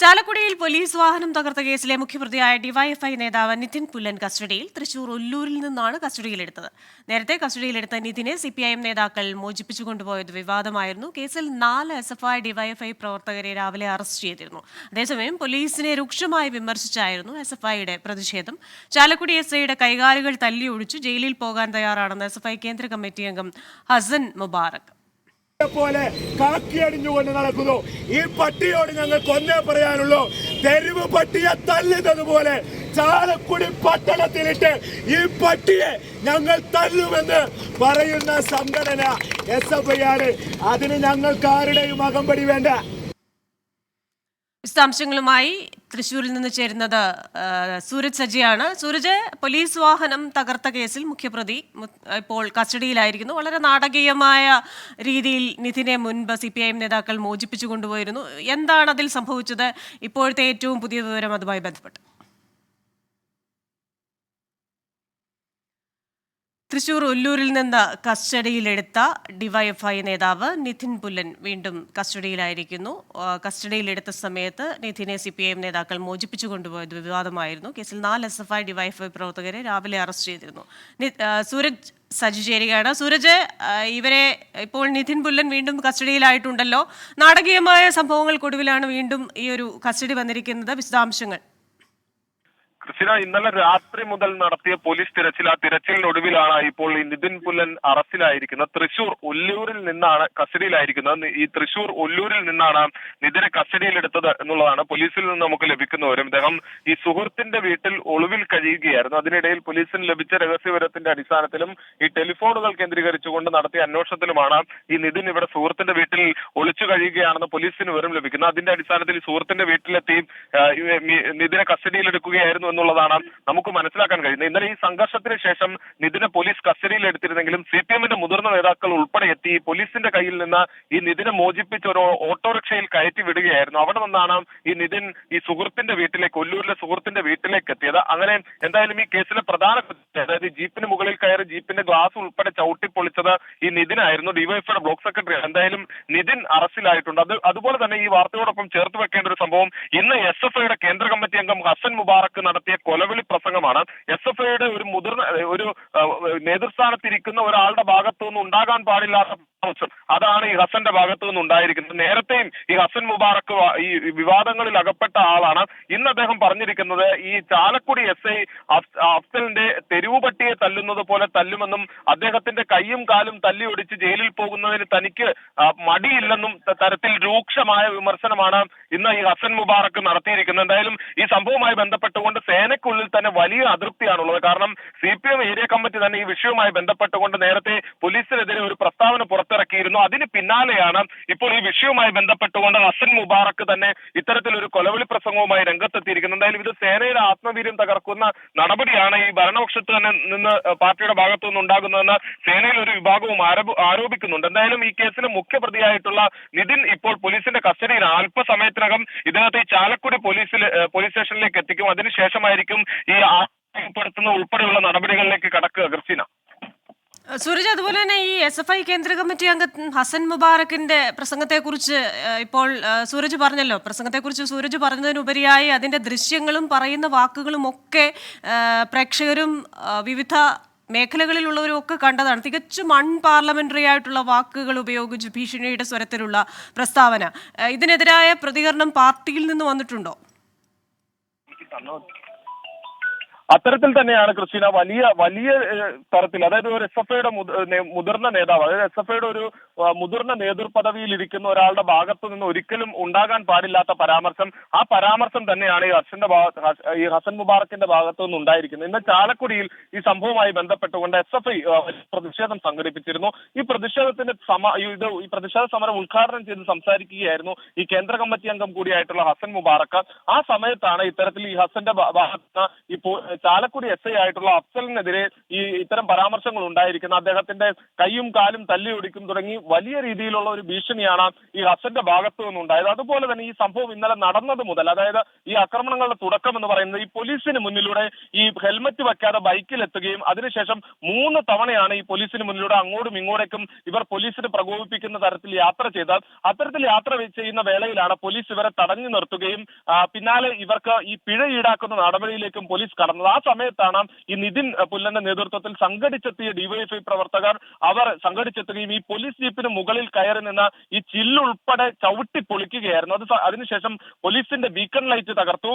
ചാലക്കുടിയിൽ പോലീസ് വാഹനം തകർത്ത കേസിലെ മുഖ്യപ്രതിയായ ഡിവൈഎഫ്ഐ നേതാവ് നിതിൻ പുല്ലൻ കസ്റ്റഡിയിൽ തൃശൂർ ഒല്ലൂരിൽ നിന്നാണ് കസ്റ്റഡിയിലെടുത്തത്. നേരത്തെ കസ്റ്റഡിയിലെടുത്ത നിതിനെ സിപിഐഎം നേതാക്കൾ മോചിപ്പിച്ചു കൊണ്ടുപോയത് വിവാദമായിരുന്നു. കേസിൽ നാല് എസ് എഫ് ഐ ഡിവൈഎഫ്ഐ പ്രവർത്തകരെ രാവിലെ അറസ്റ്റ് ചെയ്തിരുന്നു. അതേസമയം പോലീസിനെ രൂക്ഷമായി വിമർശിച്ചായിരുന്നു എസ് എഫ് ഐയുടെ പ്രതിഷേധം. ചാലക്കുടി എസ് ഐയുടെ കൈകാലുകൾ തല്ലിയൊഴിച്ചു ജയിലിൽ പോകാൻ തയ്യാറാണെന്ന് എസ് എഫ് ഐ കേന്ദ്ര കമ്മിറ്റി അംഗം ഹസൻ മുബാറക്. പോലെ കാക്കി കാക്കിയടിഞ്ഞുകൊണ്ട് നടക്കുന്നു. ഈ പട്ടിയോട് ഞങ്ങൾ കൊന്നേ പറയാനുള്ളൂ. തെരുവ് പട്ടിയെ തല്ലിതുപോലെ ചാലക്കുടി പട്ടണത്തിലിട്ട് ഈ പട്ടിയെ ഞങ്ങൾ തല്ലുമെന്ന് പറയുന്ന സംഘടന എസ് എഫ് ഐ ആണ് അതിന് ഞങ്ങൾക്ക് ആരുടെയും അകമ്പടി വേണ്ട. വിശദാംശങ്ങളുമായി തൃശൂരിൽ നിന്ന് ചേരുന്നത് സൂരജ് സജിയാണ്. സൂരജ് പോലീസ് വാഹനം തകർത്ത കേസിൽ മുഖ്യപ്രതി ഇപ്പോൾ കസ്റ്റഡിയിലായിരിക്കുന്നു. വളരെ നാടകീയമായ രീതിയിൽ നിതിനെ മുൻപ് സി പി ഐ എം നേതാക്കൾ മോചിപ്പിച്ചു കൊണ്ടുപോയിരുന്നു. എന്താണ് അതിൽ സംഭവിച്ചത്? ഇപ്പോഴത്തെ ഏറ്റവും പുതിയ വിവരം അതുമായി ബന്ധപ്പെട്ട്. തൃശൂർ ഒല്ലൂരിൽ നിന്ന് കസ്റ്റഡിയിലെടുത്ത ഡിവൈഎഫ്ഐ നേതാവ് നിതിൻ പുല്ലൻ വീണ്ടും കസ്റ്റഡിയിലായിരിക്കുന്നു. കസ്റ്റഡിയിലെടുത്ത സമയത്ത് നിതിനെ സി പി ഐ എം നേതാക്കൾ മോചിപ്പിച്ചു കൊണ്ടുപോയത് വിവാദമായിരുന്നു. കേസിൽ നാല് എസ് എഫ് ഐ ഡിവൈഎഫ്ഐ പ്രവർത്തകരെ രാവിലെ അറസ്റ്റ് ചെയ്തിരുന്നു. സൂരജ് സജി ചേരുകയാണ്. സൂരജ് ഇവരെ ഇപ്പോൾ നിതിൻ പുല്ലൻ വീണ്ടും കസ്റ്റഡിയിലായിട്ടുണ്ടല്ലോ. നാടകീയമായ സംഭവങ്ങൾക്കൊടുവിലാണ് വീണ്ടും ഈ ഒരു കസ്റ്റഡി വന്നിരിക്കുന്നത്. വിശദാംശങ്ങൾ. കൃഷിന ഇന്നലെ രാത്രി മുതൽ നടത്തിയ പോലീസ് തിരച്ചിൽ ആ തിരച്ചിലിനൊടുവിലാണ് ഇപ്പോൾ ഈ നിതിൻ പുല്ലൻ അറസ്റ്റിലായിരിക്കുന്നത് തൃശൂർ ഒല്ലൂരിൽ നിന്നാണ് കസ്റ്റഡിയിലായിരിക്കുന്നത്. ഈ തൃശൂർ ഒല്ലൂരിൽ നിന്നാണ് നിതിനെ കസ്റ്റഡിയിലെടുത്തത് എന്നുള്ളതാണ് പോലീസിൽ നിന്ന് നമുക്ക് ലഭിക്കുന്ന വിവരം. ഇദ്ദേഹം ഈ സുഹൃത്തിന്റെ വീട്ടിൽ ഒളിവിൽ കഴിയുകയായിരുന്നു. അതിനിടയിൽ പോലീസിന് ലഭിച്ച രഹസ്യവിവരത്തിന്റെ അടിസ്ഥാനത്തിലും ഈ ടെലിഫോണുകൾ കേന്ദ്രീകരിച്ചുകൊണ്ട് നടത്തിയ അന്വേഷണത്തിലുമാണ് ഈ നിതിൻ ഇവിടെ സുഹൃത്തിന്റെ വീട്ടിൽ ഒളിച്ചു കഴിയുകയാണെന്ന് പോലീസിന് വിവരം ലഭിക്കുന്നത്. അതിന്റെ അടിസ്ഥാനത്തിൽ സുഹൃത്തിന്റെ വീട്ടിലെത്തി നിതിനെ കസ്റ്റഡിയിലെടുക്കുകയായിരുന്നു എന്നുള്ളതാണ് നമുക്ക് മനസ്സിലാക്കാൻ കഴിയുന്നത്. ഇന്നലെ ഈ സംഘർഷത്തിന് ശേഷം നിതിനെ പോലീസ് കസ്റ്റഡിയിൽ എടുത്തിരുന്നെങ്കിലും സി പി എമ്മിന്റെ മുതിർന്ന നേതാക്കൾ ഉൾപ്പെടെ എത്തി പോലീസിന്റെ കയ്യിൽ നിന്ന് ഈ നിതിനെ മോചിപ്പിച്ച് ഒരു ഓട്ടോറിക്ഷയിൽ കയറ്റി വിടുകയായിരുന്നു. അവിടെ നിന്നാണ് ഈ നിതിൻ ഈ സുഹൃത്തിന്റെ വീട്ടിലേക്ക് കൊല്ലൂരിലെ സുഹൃത്തിന്റെ വീട്ടിലേക്ക് എത്തിയത്. അങ്ങനെ എന്തായാലും ഈ കേസിലെ പ്രധാന അതായത് ജീപ്പിന് മുകളിൽ കയറി ജീപ്പിന്റെ ഗ്ലാസ് ഉൾപ്പെടെ ചവിട്ടി പൊളിച്ചത് ഈ നിതിനായിരുന്നു. ഡിവൈഎഫ്ഐയുടെ ബ്ലോക്ക് സെക്രട്ടറി എന്തായാലും നിതിൻ അറസ്റ്റിലായിട്ടുണ്ട്. അത് അതുപോലെ തന്നെ ഈ വാർത്തയോടൊപ്പം ചേർത്ത് വെക്കേണ്ട ഒരു സംഭവം ഇന്ന് എസ് എഫ് ഐയുടെ കേന്ദ്ര കമ്മിറ്റി അംഗം ഹസൻ മുബാറക്ക് നടത്തിയ കൊലവിളി പ്രസംഗമാണ്. എസ് എഫ് ഐയുടെ ഒരു മുതിർന്ന ഒരു നേതൃസ്ഥാനത്തിരിക്കുന്ന ഒരാളുടെ ഭാഗത്തു നിന്ന് ഉണ്ടാകാൻ പാടില്ലാത്ത പരാമർശം അതാണ് ഈ ഹസന്റെ ഭാഗത്തു നിന്ന് ഉണ്ടായിരിക്കുന്നത് നേരത്തെയും ഈ ഹസൻ മുബാറക്ക് ഈ വിവാദങ്ങളിൽ അകപ്പെട്ട ആളാണ്. ഇന്ന് അദ്ദേഹം പറഞ്ഞിരിക്കുന്നത് ഈ ചാലക്കുടി എസ് ഐ അഫ്സലിന്റെ തെരുവ് പട്ടിയെ തല്ലുന്നത് പോലെ തല്ലുമെന്നും അദ്ദേഹത്തിന്റെ കൈയും കാലും തല്ലിയൊടിച്ച് ജയിലിൽ പോകുന്നതിന് തനിക്ക് മടിയില്ലെന്നും തരത്തിൽ രൂക്ഷമായ വിമർശനമാണ് ഇന്ന് ഈ ഹസൻ മുബാറക്ക് നടത്തിയിരിക്കുന്നത്. എന്തായാലും ഈ സംഭവവുമായി ബന്ധപ്പെട്ടുകൊണ്ട് സേനയ്ക്കുള്ളിൽ തന്നെ വലിയ അതൃപ്തിയാണുള്ളത്. കാരണം സി ഏരിയ കമ്മിറ്റി തന്നെ ഈ വിഷയവുമായി ബന്ധപ്പെട്ടുകൊണ്ട് നേരത്തെ പോലീസിനെതിരെ ഒരു പ്രസ്താവന പുറത്തിറക്കിയിരുന്നു. അതിന് പിന്നാലെയാണ് ഇപ്പോൾ ഈ വിഷയവുമായി ബന്ധപ്പെട്ടുകൊണ്ട് ഹസൻ മുബാറക്ക് തന്നെ ഇത്തരത്തിലൊരു കൊലവിളി പ്രസംഗവുമായി രംഗത്തെത്തിയിരിക്കുന്നത്. എന്തായാലും ഇത് സേനയുടെ ആത്മവീര്യം തകർക്കുന്ന നടപടിയാണ് ഈ ഭരണപക്ഷത്ത് തന്നെ നിന്ന് പാർട്ടിയുടെ ഭാഗത്തു നിന്ന് ഉണ്ടാകുന്നതെന്ന് സേനയിൽ ഒരു വിഭാഗവും ആരോപിക്കുന്നുണ്ട്. എന്തായാലും ഈ കേസിലെ മുഖ്യപ്രതിയായിട്ടുള്ള നിതിൻ ഇപ്പോൾ പോലീസിന്റെ കസ്റ്റഡിയിൽ അല്പസമയത്തിനകം ഇതിനകത്ത് ഈ ചാലക്കുടി പോലീസിൽ പോലീസ് സ്റ്റേഷനിലേക്ക് എത്തിക്കും. അതിനുശേഷമായിരിക്കും ഈ ആശയപ്പെടുത്തുന്ന ഉൾപ്പെടെയുള്ള നടപടികളിലേക്ക് കടക്കുക ക്രിസ്റ്റീന. സൂരജ് അതുപോലെ തന്നെ ഈ എസ് എഫ് ഐ കേന്ദ്ര കമ്മിറ്റി അംഗം ഹസൻ മുബാറക്കിന്റെ പ്രസംഗത്തെക്കുറിച്ച് കുറിച്ച് ഇപ്പോൾ സൂരജ് പറഞ്ഞല്ലോ. പ്രസംഗത്തെക്കുറിച്ച് സൂരജ് പറഞ്ഞതിനുപരിയായി അതിന്റെ ദൃശ്യങ്ങളും പറയുന്ന വാക്കുകളും ഒക്കെ പ്രേക്ഷകരും വിവിധ മേഖലകളിലുള്ളവരും ഒക്കെ കണ്ടതാണ്. തികച്ചും അൺ പാർലമെന്ററി ആയിട്ടുള്ള വാക്കുകൾ ഉപയോഗിച്ച് ഭീഷണിയുടെ സ്വരത്തിലുള്ള പ്രസ്താവന. ഇതിനെതിരായ പ്രതികരണം പാർട്ടിയിൽ നിന്ന് വന്നിട്ടുണ്ടോ? അത്തരത്തിൽ തന്നെയാണ് ക്രിസ്റ്റീന വലിയ വലിയ തരത്തിൽ അതായത് ഒരു എസ് എഫ് ഐയുടെ മുതിർന്ന നേതാവ് അതായത് എസ് എഫ് ഐയുടെ ഒരു മുതിർന്ന നേതൃപദവിയിൽ ഇരിക്കുന്ന ഒരാളുടെ ഭാഗത്തു നിന്ന് ഒരിക്കലും ഉണ്ടാകാൻ പാടില്ലാത്ത പരാമർശം ആ പരാമർശം തന്നെയാണ് ഈ ഹർഷന്റെ ഈ ഹസൻ മുബാറക്കിന്റെ ഭാഗത്തു നിന്ന് ഉണ്ടായിരിക്കുന്നത്. ഇന്ന് ചാലക്കുടിയിൽ ഈ സംഭവവുമായി ബന്ധപ്പെട്ടുകൊണ്ട് എസ് എഫ് ഐ പ്രതിഷേധം സംഘടിപ്പിച്ചിരുന്നു. ഈ പ്രതിഷേധത്തിന്റെ സമ ഇത് ഈ പ്രതിഷേധ സമരം ഉദ്ഘാടനം ചെയ്ത് സംസാരിക്കുകയായിരുന്നു ഈ കേന്ദ്ര കമ്മിറ്റി അംഗം കൂടിയായിട്ടുള്ള ഹസൻ മുബാറക്ക. ആ സമയത്താണ് ഇത്തരത്തിൽ ഈ ഹസന്റെ ഭാഗത്ത് പോ- ചാലക്കുടി എസ് ഐ ആയിട്ടുള്ള അഫ്സലിനെതിരെ ഈ ഇത്തരം പരാമർശങ്ങൾ ഉണ്ടായിരിക്കുന്ന അദ്ദേഹത്തിന്റെ കൈയും കാലും തല്ലി ഒടിക്കും തുടങ്ങി വലിയ രീതിയിലുള്ള ഒരു ഭീഷണിയാണ് ഈ ഹസന്റെ ഭാഗത്തു നിന്നുണ്ടായത്. അതുപോലെ തന്നെ ഈ സംഭവം ഇന്നലെ നടന്നത് മുതൽ അതായത് ഈ ആക്രമണങ്ങളുടെ തുടക്കം എന്ന് പറയുന്നത് ഈ പോലീസിന് മുന്നിലൂടെ ഈ ഹെൽമറ്റ് വയ്ക്കാതെ ബൈക്കിലെത്തുകയും അതിനുശേഷം മൂന്ന് തവണയാണ് ഈ പോലീസിന് മുന്നിലൂടെ അങ്ങോട്ടും ഇങ്ങോട്ടേക്കും ഇവർ പോലീസിന് പ്രകോപിപ്പിക്കുന്ന തരത്തിൽ യാത്ര ചെയ്താൽ. അത്തരത്തിൽ യാത്ര ചെയ്യുന്ന വേളയിലാണ് പോലീസ് ഇവരെ തടഞ്ഞു നിർത്തുകയും പിന്നാലെ ഇവർക്ക് ഈ പിഴ ഈടാക്കുന്ന നടപടിയിലേക്കും പോലീസ് കടന്നത്. ആ സമയത്താണ് ഈ നിതിൻ പുല്ലന്റെ നേതൃത്വത്തിൽ സംഘടിച്ചെത്തിയ ഡിവൈഎഫ്ഐ പ്രവർത്തകർ അവർ സംഘടിച്ചെത്തുകയും ഈ പോലീസ് ജീപ്പിന് മുകളിൽ കയറി നിന്ന് ഈ ചില്ലുൾപ്പെടെ ചവിട്ടി പൊളിക്കുകയായിരുന്നു. അത് അതിനുശേഷം പോലീസിന്റെ ബീക്കൺ ലൈറ്റ് തകർത്തു.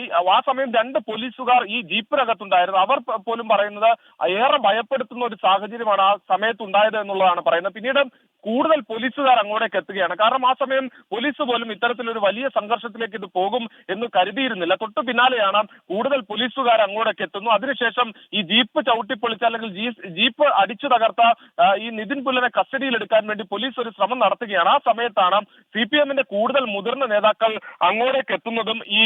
ഈ ആ സമയം രണ്ട് പോലീസുകാർ ഈ ജീപ്പിനകത്തുണ്ടായിരുന്നു. അവർ പോലും പറയുന്നത് ഏറെ ഭയപ്പെടുത്തുന്ന ഒരു സാഹചര്യമാണ് ആ സമയത്ത് ഉണ്ടായത് എന്നുള്ളതാണ് പറയുന്നത്. പിന്നീട് കൂടുതൽ പോലീസുകാർ അങ്ങോട്ടേക്ക് എത്തുകയാണ്. കാരണം ആ സമയം പോലീസ് പോലും ഇത്തരത്തിലൊരു വലിയ സംഘർഷത്തിലേക്ക് ഇത് പോകും എന്ന് കരുതിയിരുന്നില്ല. തൊട്ടു പിന്നാലെയാണ് കൂടുതൽ പോലീസുകാർ അങ്ങോട്ടേക്ക് എത്തുന്നു. അതിനുശേഷം ഈ ജീപ്പ് ചവിട്ടിപ്പൊളിച്ച അല്ലെങ്കിൽ ജീപ്പ് അടിച്ചു തകർത്ത ഈ നിതിൻ കസ്റ്റഡിയിൽ എടുക്കാൻ വേണ്ടി പോലീസ് ഒരു ശ്രമം നടത്തുകയാണ്. ആ സമയത്താണ് സി പി എമ്മിന്റെ കൂടുതൽ മുതിർന്ന നേതാക്കൾ അങ്ങോട്ടേക്ക് എത്തുന്നതും ഈ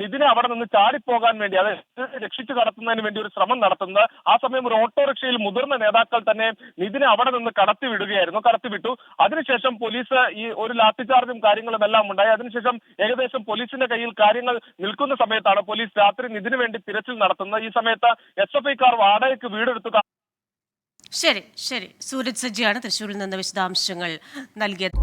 നിതിനെ അവിടെ നിന്ന് ചാടിപ്പോകാൻ വേണ്ടി അതായത് രക്ഷിച്ചു കടത്തുന്നതിന് വേണ്ടി ഒരു ശ്രമം നടത്തുന്നത്. ആ സമയം ഒരു ഓട്ടോറിക്ഷയിൽ മുതിർന്ന നേതാക്കൾ തന്നെ നിതിനെ അവിടെ നിന്ന് കടത്തി വിടുകയായിരുന്നു കടത്തിവിട്ടു അതിനുശേഷം പോലീസ് ഈ ഒരു ലാത്തിചാർജും കാര്യങ്ങളും എല്ലാം ഉണ്ടായി. അതിനുശേഷം ഏകദേശം പോലീസിന്റെ കയ്യിൽ കാര്യങ്ങൾ നിൽക്കുന്ന സമയത്താണ് പോലീസ് രാത്രി ഇതിനു വേണ്ടി തിരച്ചിൽ നടത്തുന്നത്. ഈ സമയത്ത് എസ് എഫ് ഐക്കാർ വാടകയ്ക്ക് വീടെടുത്തു. ശരി ശരി. സൂരജ് സജ്ജിയാണ് തൃശ്ശൂരിൽ നിന്ന് വിശദാംശങ്ങൾ നൽകിയത്.